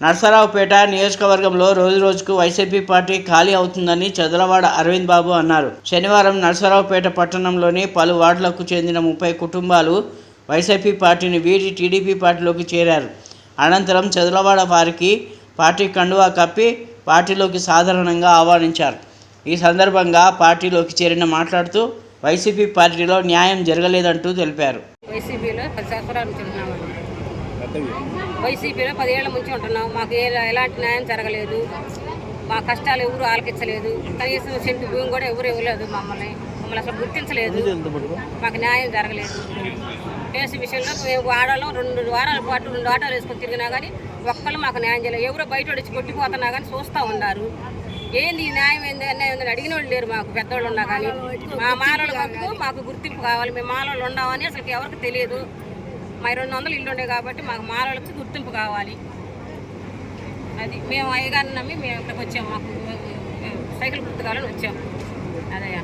నర్సరావుపేట నియోజకవర్గంలో రోజు రోజుకు వైసీపీ పార్టీ ఖాళీ అవుతుందని చదలవాడ అరవింద్ బాబు అన్నారు. శనివారం నర్సరావుపేట పట్టణంలోని పలు వార్డులకు చెందిన ముప్పై కుటుంబాలు వైసీపీ పార్టీని వీడి టీడీపీ పార్టీలోకి చేరారు. అనంతరం చదలవాడ వారికి పార్టీ కండువా కప్పి పార్టీలోకి సాధారణంగా ఆహ్వానించారు. ఈ సందర్భంగా పార్టీలోకి చేరిన మాట్లాడుతూ వైసీపీ పార్టీలో న్యాయం జరగలేదంటూ తెలిపారు. వైసీపీలో వైసీపీలో పదేళ్ళ నుంచి ఉంటున్నాం. మాకు ఏ ఎలాంటి న్యాయం జరగలేదు. మా కష్టాలు ఎవరు ఆలకించలేదు. కనీసం సెంటు భూమి కూడా ఎవరు ఇవ్వలేదు మమ్మల్ని. మమ్మల్ని అసలు గుర్తించలేదు. మాకు న్యాయం జరగలేదు. కేసు విషయంలో మేము వారాలో రెండు వారాల పాటు రెండు ఆటోలు వేసుకొని తిరిగినా కానీ ఒక్కళ్ళు మాకు న్యాయం చేయలేదు. ఎవరో బయట వచ్చి కొట్టిపోతున్నా కానీ చూస్తూ ఉన్నారు. ఏంది ఈ న్యాయం ఏంది అన్యాయం ఏందని అడిగిన వాళ్ళు లేరు మాకు. పెద్దవాళ్ళు ఉన్నా కానీ మా మాలల మాకు గుర్తింపు కావాలి. మేము మాలలు ఉండమని అసలు ఎవరికి తెలియదు. మై రెండు వందలు ఇల్లు ఉండే కాబట్టి మాకు మాలలకు గుర్తింపు కావాలి. అది మేము అయ్యగారిని నమ్మి మేము ఇక్కడికి వచ్చాము. మాకు సైకిల్ గుర్తు కావాలని వచ్చాము. అదయ్యా.